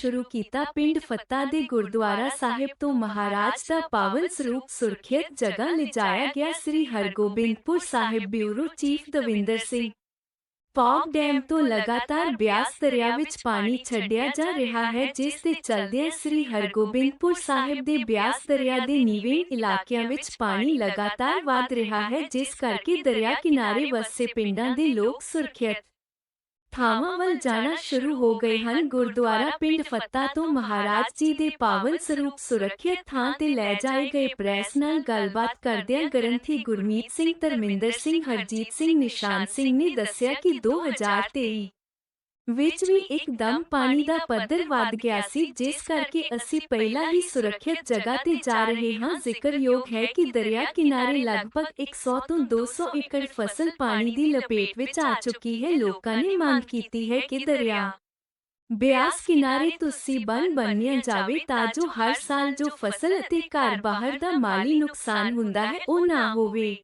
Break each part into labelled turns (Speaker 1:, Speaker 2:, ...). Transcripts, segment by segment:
Speaker 1: ਸ਼ੁਰੂ ਕੀਤਾ ਪਿੰਡ ਫੱਤਾ ਦੇ ਗੁਰਦੁਆਰਾ ਸਾਹਿਬ ਤੋਂ ਮਹਾਰਾਜ ਦਾ ਪਾਵਨ ਸਰੂਪ ਸੁਰੱਖਿਅਤ ਜਗ੍ਹਾ ਲਿਜਾਇਆ ਗਿਆ Sri Hargobindpur Sahib bureau chief Davinder Singh. Pong dam ਤੋਂ ਲਗਾਤਾਰ ਬਿਆਸ ਦਰਿਆ ਵਿੱਚ ਪਾਣੀ ਛੱਡਿਆ ਜਾ ਰਿਹਾ ਹੈ, ਜਿਸ ਦੇ ਚਲਦਿਆਂ ਸ੍ਰੀ ਹਰਗੋਬਿੰਦਪੁਰ ਸਾਹਿਬ ਦੇ ਬਿਆਸ ਦਰਿਆ ਦੇ ਨੀਵੇਂ ਇਲਾਕਿਆਂ ਵਿੱਚ ਪਾਣੀ ਲਗਾਤਾਰ ਵਧ ਰਿਹਾ ਹੈ, ਜਿਸ ਕਰਕੇ ਦਰਿਆ ਕਿਨਾਰੇ ਵਸੇ ਪਿੰਡਾਂ ਦੇ ਲੋਕ ਸੁਰੱਖਿਅਤ ਥਾਵਾਂ ਵੱਲ ਜਾਣਾ ਸ਼ੁਰੂ ਹੋ ਗਏ ਹਨ। ਗੁਰਦੁਆਰਾ ਪਿੰਡ ਫੱਤਾ ਤੋਂ ਮਹਾਰਾਜ ਜੀ ਦੇ ਪਾਵਨ ਸਰੂਪ ਸੁਰੱਖਿਅਤ ਥਾਂ ਤੇ ਲੈ ਜਾਏ ਗਏ ਪ੍ਰੈਸ ਨਾਲ ਗੱਲਬਾਤ ਕਰਦਿਆਂ ਗ੍ਰੰਥੀ ਗੁਰਮੀਤ ਸਿੰਘ ਧਰਮਿੰਦਰ ਸਿੰਘ, ਹਰਜੀਤ ਸਿੰਘ ਨਿਸ਼ਾਨ ਸਿੰਘ ਨੇ ਦੱਸਿਆ ਕਿ 2023 ਵਿੱਚ ਵੀ ਇੱਕਦਮ ਪਾਣੀ ਦਾ ਪੱਧਰ ਵਧ ਗਿਆ ਸੀ ਜਿਸ ਕਰਕੇ ਅਸੀਂ ਪਹਿਲਾਂ ਹੀ ਸੁਰੱਖਿਅਤ ਜਗ੍ਹਾ ਤੇ ਜਾ ਰਹੇ ਹਾਂ। ਜ਼ਿਕਰਯੋਗ ਹੈ ਕਿ ਦਰਿਆ ਕਿਨਾਰੇ ਲਗਭਗ 100 ਤੋਂ 200 ਏਕੜ ਫਸਲ ਪਾਣੀ ਦੀ ਲਪੇਟ ਵਿੱਚ ਆ ਚੁੱਕੀ ਹੈ। ਲੋਕਾਂ ਨੇ ਮੰਗ ਕੀਤੀ ਹੈ ਕਿ ਦਰਿਆ ਬਿਆਸ ਕਿਨਾਰੇ ਤੁਸੀਂ ਬਨ ਬਣਿਆ ਜਾਵੇ ਤਾਂ ਜੋ ਹਰ ਸਾਲ ਜੋ ਫਸਲ ਅਤੇ ਘਰ ਬਾਹਰ ਦਾ ਮਾਲੀ ਨੁਕਸਾਨ ਹੁੰਦਾ ਹੈ ਉਹ ਨਾ ਹੋਵੇ।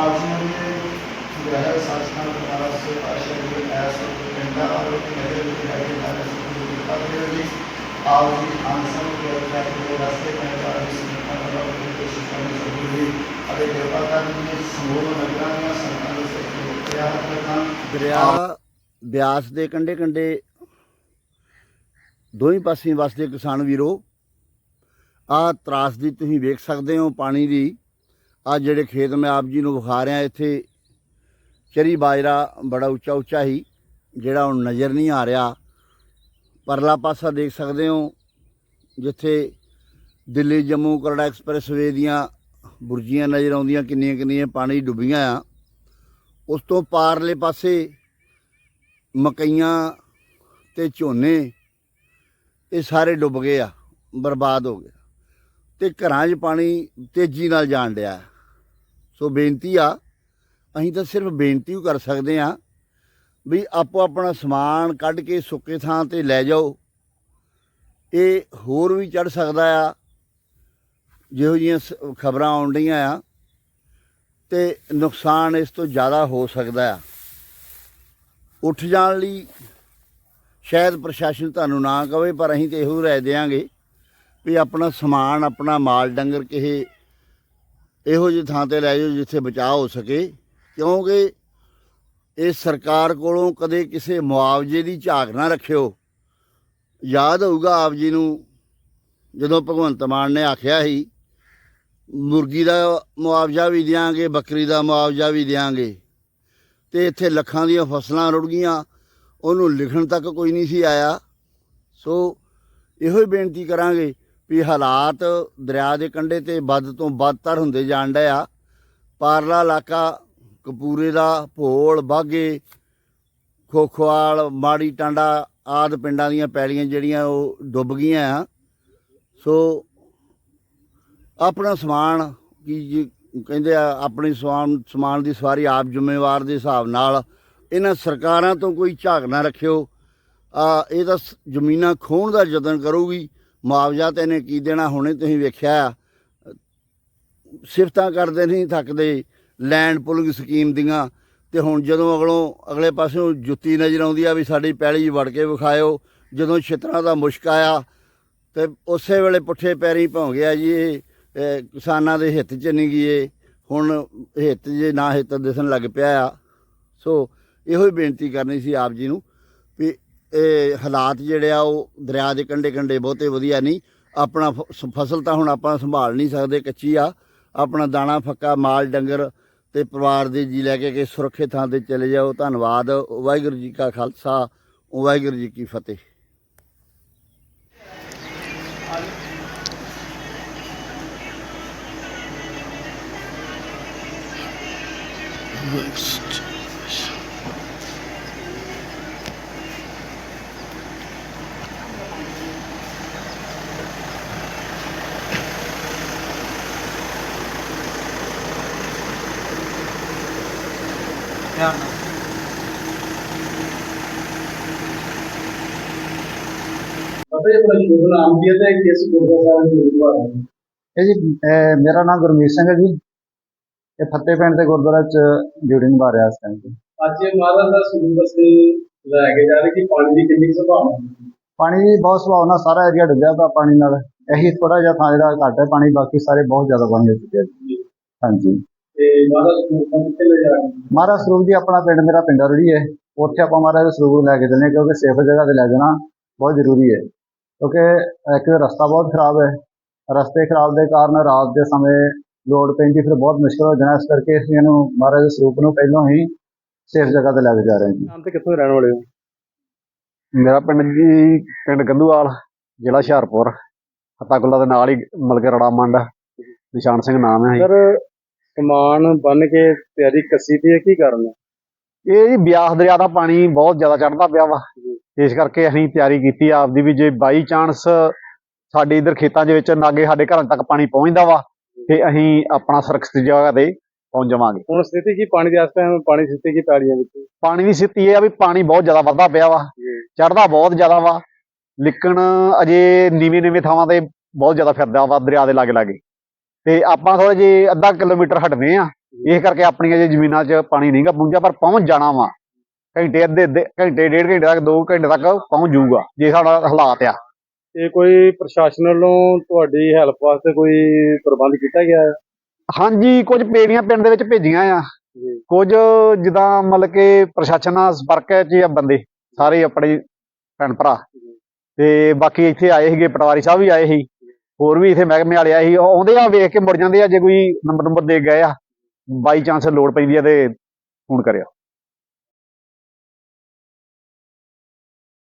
Speaker 2: आज हमें जो है शासन द्वारा से आशा के ऐसा पिंडा और मेरे लिए है कि हमारे सुखी खाते हुए आज भी आंसर के अच्छा के रास्ते में कार्य संस्था वाला की कोशिश करने से हुई अरे कृपा करके समूह नगरानियां सरकार से प्रयास रखना
Speaker 3: ਦਰਿਆ ਬਿਆਸ ਦੇ ਕੰਢੇ ਕੰਢੇ ਦੋਹੀਂ ਪਾਸੇ ਵਸਦੇ ਕਿਸਾਨ ਵੀਰੋ ਆਹ ਤਰਾਸਦੀ ਤੁਸੀਂ ਵੇਖ ਸਕਦੇ ਹੋ ਪਾਣੀ ਦੀ ਆ ਜਿਹੜੇ ਖੇਤ ਮੈਂ ਆਪ ਜੀ ਨੂੰ ਵਿਖਾ ਰਿਹਾ, ਇੱਥੇ ਚਰੀ ਬਾਜਰਾ ਬੜਾ ਉੱਚਾ ਉੱਚਾ ਹੀ, ਜਿਹੜਾ ਹੁਣ ਨਜ਼ਰ ਨਹੀਂ ਆ ਰਿਹਾ। ਪਰਲਾ ਪਾਸਾ ਦੇਖ ਸਕਦੇ ਹੋ, ਜਿੱਥੇ ਦਿੱਲੀ, ਜੰਮੂ, ਕਰੜਾ ਐਕਸਪ੍ਰੈਸਵੇ ਦੀਆਂ ਬੁਰਜੀਆਂ ਨਜ਼ਰ ਆਉਂਦੀਆਂ, ਕਿੰਨੀਆਂ ਕਿੰਨੀਆਂ ਪਾਣੀ ਡੁੱਬੀਆਂ ਆ। ਉਸ ਤੋਂ ਪਾਰਲੇ ਪਾਸੇ ਮਕਈਆਂ ਤੇ ਝੋਨੇ, ਇਹ ਸਾਰੇ ਡੁੱਬ ਗਏ ਆ, ਬਰਬਾਦ ਹੋ ਗਏ। ਤੇ ਘਰਾਂ 'ਚ ਪਾਣੀ ਤੇਜ਼ੀ ਨਾਲ ਜਾਣ ਡਿਆ। ਸੋ ਬੇਨਤੀ ਆ, ਅਸੀਂ ਤਾਂ ਸਿਰਫ ਬੇਨਤੀ ਹੀ ਕਰ ਸਕਦੇ ਆ ਵੀ ਆਪੋ ਆਪਣਾ ਸਮਾਨ ਕੱਢ ਕੇ ਸੁੱਕੇ ਥਾਂ ਤੇ ਲੈ ਜਾਓ। ਇਹ ਹੋਰ ਵੀ ਚੜ ਸਕਦਾ ਆ, ਜਿਹੋ ਜਿਹੀਆਂ ਖਬਰਾਂ ਆਉਣ ਡਈਆਂ ਆ ਤੇ ਨੁਕਸਾਨ ਇਸ ਤੋਂ ਜ਼ਿਆਦਾ ਹੋ ਸਕਦਾ ਆ। ਉੱਠ ਜਾਣ ਲਈ ਸ਼ਾਇਦ ਪ੍ਰਸ਼ਾਸਨ ਤੁਹਾਨੂੰ ਨਾ ਕਵੇ, ਪਰ ਅਸੀਂ ਤੇ ਇਹੋ ਰਾਏ ਦੇਾਂਗੇ ਵੀ ਆਪਣਾ ਸਮਾਨ, ਆਪਣਾ ਮਾਲ ਡੰਗਰ ਕਿਸੇ ਇਹੋ ਜਿਹੀ ਥਾਂ ਤੇ ਲੈ ਜਾਓ ਜਿੱਥੇ ਬਚਾਅ ਹੋ ਸਕੇ। ਕਿਉਂਕਿ ਇਹ ਸਰਕਾਰ ਕੋਲੋਂ ਕਦੇ ਕਿਸੇ ਮੁਆਵਜ਼ੇ ਦੀ ਝਾਕ ਨਾ ਰੱਖਿਓ। ਯਾਦ ਹੋਊਗਾ ਆਪ ਜੀ ਨੂੰ, ਜਦੋਂ ਭਗਵੰਤ ਮਾਨ ਨੇ ਆਖਿਆ ਸੀ, ਮੁਰਗੀ ਦਾ ਮੁਆਵਜ਼ਾ ਵੀ ਦਿਆਂਗੇ, ਬੱਕਰੀ ਦਾ ਮੁਆਵਜ਼ਾ ਵੀ ਦਿਆਂਗੇ। ਤੇ ਇੱਥੇ ਲੱਖਾਂ ਦੀਆਂ ਫਸਲਾਂ ਰੁੜ ਗਈਆਂ, ਉਹਨੂੰ ਲਿਖਣ ਤੱਕ ਕੋਈ ਨਹੀਂ ਸੀ ਆਇਆ। ਸੋ ਇਹੋ ਹੀ ਬੇਨਤੀ ਕਰਾਂਗੇ ਵੀ ਹਾਲਾਤ ਦਰਿਆ ਦੇ ਕੰਢੇ ਤੇ ਵੱਧ ਤੋਂ ਵੱਧਤਰ ਹੁੰਦੇ ਜਾਣ ਡਿਆ ਪਾਰਲਾ ਇਲਾਕਾ, ਕਪੂਰੇ ਦਾ, ਭੋਲ, ਬਾਗੇ ਖੋਖਵਾਲ ਮਾੜੀ ਟਾਂਡਾ ਆਦ ਪਿੰਡਾਂ ਦੀਆਂ ਪੈਲੀਆਂ ਜਿਹੜੀਆਂ ਉਹ ਡੁੱਬ ਗਈਆਂ ਆ। ਸੋ ਆਪਣਾ ਸਮਾਨ ਕੀ ਜੀ ਕਹਿੰਦੇ ਆ, ਆਪਣੀ ਸਮਾਨ ਸਮਾਨ ਦੀ ਸਵਾਰੀ ਆਪ ਜ਼ਿੰਮੇਵਾਰ ਦੇ ਹਿਸਾਬ ਨਾਲ ਇਹਨਾਂ ਸਰਕਾਰਾਂ ਤੋਂ ਕੋਈ ਝਾਕ ਨਾ ਰੱਖਿਓ। ਆ, ਇਹ ਤਾਂ ਸ- ਜ਼ਮੀਨਾਂ ਖੋਹਣ ਦਾ ਯਤਨ ਕਰੂਗੀ। ਮੁਆਵਜ਼ਾ ਤੇ ਇਹਨੇ ਕੀ ਦੇਣਾ, ਹੁਣੇ ਤੁਸੀਂ ਵੇਖਿਆ। ਸਿਫਤਾਂ ਕਰਦੇ ਨਹੀਂ, ਥੱਕਦੇ। ਲੈਂਡ ਪੁਲਿੰਗ ਸਕੀਮ ਦੀਆਂ। ਤੇ ਹੁਣ ਜਦੋਂ ਅਗਲੋਂ, ਅਗਲੇ ਪਾਸਿਓਂ ਜੁੱਤੀ ਨਜ਼ਰ ਆਉਂਦੀ ਆ ਵੀ ਸਾਡੀ ਪੈਲੀ 'ਚ ਵੜ ਕੇ ਵਿਖਾਇਓ, ਜਦੋਂ ਛਿੱਤਰਾਂ ਦਾ ਮੁਸ਼ਕ ਆਇਆ, ਤੇ ਉਸੇ ਵੇਲੇ ਪੁੱਠੇ ਪੈਰੀ ਭੌਂ ਗਿਆ ਜੀ ਇਹ ਇਹ ਕਿਸਾਨਾਂ ਦੇ ਹਿੱਤ 'ਚ ਨਹੀਂ ਗਏ ਹੁਣ ਹਿੱਤ ਜੇ ਨਾ ਹਿੱਤ ਦਿਸਣ ਲੱਗ ਪਿਆ ਆ। ਸੋ ਇਹੋ ਹੀ ਬੇਨਤੀ ਕਰਨੀ ਸੀ ਆਪ ਜੀ ਨੂੰ ਵੀ ਇਹ ਹਾਲਾਤ ਜਿਹੜੇ ਆ ਉਹ ਦਰਿਆ ਦੇ ਕੰਢੇ ਕੰਢੇ ਬਹੁਤੇ ਵਧੀਆ ਨਹੀਂ। ਆਪਣਾ ਫਸਲ ਤਾਂ ਹੁਣ ਆਪਾਂ ਸੰਭਾਲ ਨਹੀਂ ਸਕਦੇ, ਕੱਚੀ ਆ। ਆਪਣਾ ਦਾਣਾ ਫੱਕਾ, ਮਾਲ, ਡੰਗਰ ਤੇ ਪਰਿਵਾਰ ਦੇ ਜੀ ਲੈ ਕੇ ਕਿ ਸੁਰੱਖਿਅਤ ਥਾਂ ਤੇ ਚਲੇ ਜਾਓ। ਧੰਨਵਾਦ। ਵਾਹਿਗੁਰੂ ਜੀ ਕਾ ਖਾਲਸਾ, ਵਾਹਿਗੁਰੂ ਜੀ ਕੀ ਫਤਿਹ।
Speaker 4: ਧਿਆਨ मेरा नाम गुरमीत सिंह है जी। फते पिंड गुरद्वारा ड्यूटी
Speaker 5: निभा रहा इस पानी जी बहुत सुभाव सारा एरिया डुबा था पानी यही थोड़ा जहाँ घट है पानी बाकी सारे बहुत ज़्यादा बन गए हाँ जी।
Speaker 4: ਤੇ ਮਹਾਰਾਜ ਸਰੂਪ ਨੂੰ ਕਿੱਥੇ ਲੈ ਜਾ ਰਹੇ ਹੋ?
Speaker 5: ਮਹਾਰਾਜ ਸਰੂਪ ਜੀ ਆਪਣਾ ਪਿੰਡ ਮੇਰਾ ਪਿੰਡ ਰੜੀ ਹੈ। ਉੱਥੇ ਆਪਾਂ ਮਹਾਰਾਜ ਦੇ ਸਰੂਪ ਲੈ ਕੇ ਚੱਲੇ ਕਿਉਂਕਿ ਸੇਫ ਜਗ੍ਹਾ ਤੇ ਲੈ ਜਾਣਾ ਬਹੁਤ ਜ਼ਰੂਰੀ ਹੈ। ਕਿਉਂਕਿ ਇੱਕ ਰਸਤਾ ਬਹੁਤ ਖਰਾਬ ਹੈ। ਰਸਤੇ ਖਰਾਬ ਦੇ ਕਾਰਨ ਰਾਤ ਦੇ ਸਮੇਂ ਲੋੜ ਪੈਂਦੀ ਫਿਰ ਬਹੁਤ ਮੁਸ਼ਕਲ ਹੋ ਜਾਣਾ। ਇਸ ਕਰਕੇ ਅਸੀਂ ਇਹਨੂੰ ਮਹਾਰਾਜ ਦੇ ਸਰੂਪ ਨੂੰ ਪਹਿਲਾਂ ਹੀ ਸੇਫ ਜਗ੍ਹਾ ਤੇ ਲੈ ਕੇ ਜਾ ਰਹੇ ਹਾਂ ਜੀ।
Speaker 4: ਨਾਮ ਤੇ ਕਿੱਥੋਂ ਦੇ ਰਹਿਣ ਵਾਲੇ ਹੋ?
Speaker 6: ਮੇਰਾ ਪਿੰਡ ਜੀ ਪਿੰਡ ਗੰਦੂਵਾਲ ਜ਼ਿਲ੍ਹਾ ਹੁਸ਼ਿਆਰਪੁਰ। ਹੱਤਾਗੁੱਲਾ ਦੇ ਨਾਲ ਹੀ ਮਲਕੇ ਰੜਾ ਮੰਡ। ਨਿਸ਼ਾਨ ਸਿੰਘ ਨਾਮ ਹੈ
Speaker 4: ਸਰ ਸਮਾਨ ਬੰਨ ਕੇ ਤਿਆਰੀ ਕੱਸੀ ਪਈ ਹੈ ਕੀ ਕਾਰਨ
Speaker 6: ਇਹ ਜੀ ਬਿਆਸ ਦਰਿਆ ਦਾ ਪਾਣੀ ਬਹੁਤ ਜ਼ਿਆਦਾ ਚੜਦਾ ਪਿਆ ਵਾ। ਇਸ ਕਰਕੇ ਅਸੀਂ ਤਿਆਰੀ ਕੀਤੀ ਆ ਆਪਦੀ ਵੀ ਜੇ ਬਾਈ ਚਾਂਸ ਸਾਡੇ ਇਧਰ ਖੇਤਾਂ ਦੇ ਵਿੱਚ ਨਾਗੇ ਸਾਡੇ ਘਰਾਂ ਤੱਕ ਪਾਣੀ ਪਹੁੰਚਦਾ ਵਾ ਤੇ ਅਸੀਂ ਆਪਣਾ ਸੁਰੱਖਿਅਤ ਜਗ੍ਹਾ ਤੇ ਪਹੁੰਚ ਜਾਵਾਂਗੇ।
Speaker 4: ਹੁਣ ਸਥਿਤੀ ਕੀ ਪਾਣੀ ਦੀ ਟਾਈਮ ਪਾਣੀ ਦੀ ਸਥਿਤੀ ਕੀ ਪੈੜੀਆਂ ਵਿੱਚ?
Speaker 6: ਪਾਣੀ ਦੀ ਸਥਿਤੀ ਇਹ ਆ ਵੀ ਪਾਣੀ ਬਹੁਤ ਜ਼ਿਆਦਾ ਵੱਧਦਾ ਪਿਆ ਵਾ ਚੜਦਾ ਬਹੁਤ ਜ਼ਿਆਦਾ ਵਾ ਲੇਕਿਨ ਅਜੇ ਨੀਵੇਂ ਨੀਵੇਂ ਥਾਵਾਂ ਤੇ ਬਹੁਤ ਜ਼ਿਆਦਾ ਫਿਰਦਾ ਵਾ ਦਰਿਆ ਦੇ ਲਾਗੇ ਲਾਗੇ ਤੇ ਆਪਾਂ ਥੋੜੇ ਜੇ ਅੱਧਾ ਕਿਲੋਮੀਟਰ ਹਟਵੇਂ ਆ। ਇਸ ਕਰਕੇ ਆਪਣੀਆਂ ਜੇ ਜ਼ਮੀਨਾਂ 'ਚ ਪਾਣੀ ਨਹੀਂਗਾ ਪਹੁੰਚਿਆ ਪਰ ਪਹੁੰਚ ਜਾਣਾ ਵਾ। ਘੰਟੇ ਅੱਧੇ ਅੱਧੇ ਘੰਟੇ ਡੇਢ ਘੰਟੇ ਤੱਕ 2 ਘੰਟੇ ਤੱਕ ਪਹੁੰਚ ਜਾਊਗਾ ਜੇ ਸਾਡਾ ਹਾਲਾਤ ਆ।
Speaker 4: ਤੇ ਕੋਈ ਪ੍ਰਸ਼ਾਸਨ ਵੱਲੋਂ ਤੁਹਾਡੀ ਹੈਲਪ ਵਾਸਤੇ ਕੋਈ ਪ੍ਰਬੰਧ ਕੀਤਾ ਗਿਆ ਹੈ?
Speaker 6: ਹਾਂਜੀ ਕੁਝ ਪੇੜੀਆਂ ਪਿੰਡ ਦੇ ਵਿੱਚ ਭੇਜੀਆਂ ਆ।
Speaker 4: ਜੀ।
Speaker 6: ਕੁਝ ਜਿੱਦਾਂ ਮਤਲਬ ਕਿ ਪ੍ਰਸ਼ਾਸਨ ਨਾਲ ਸੰਪਰਕ ਹੀ ਆ ਬੰਦੇ ਸਾਰੇ ਆਪਣੇ ਭੈਣ ਭਰਾ। ਤੇ ਬਾਕੀ ਇੱਥੇ ਆਏ ਸੀਗੇ ਪਟਵਾਰੀ ਸਾਹਿਬ ਵੀ ਆਏ ਸੀ। ਹੋਰ ਵੀ ਇੱਥੇ ਮਹਿਕਮੇ ਵਾਲੇ ਆਏ ਸੀ, ਉਹ ਆਉਂਦੇ ਆ, ਵੇਖ ਕੇ ਮੁੜ ਜਾਂਦੇ ਆ, ਜੇ ਕੋਈ ਨੰਬਰ ਨੰਬਰ ਦੇ ਗਏ ਆ ਬਾਈ ਚਾਂਸ ਲੋੜ ਪੈਂਦੀ ਆ ਤੇ ਫੋਨ ਕਰਿਆ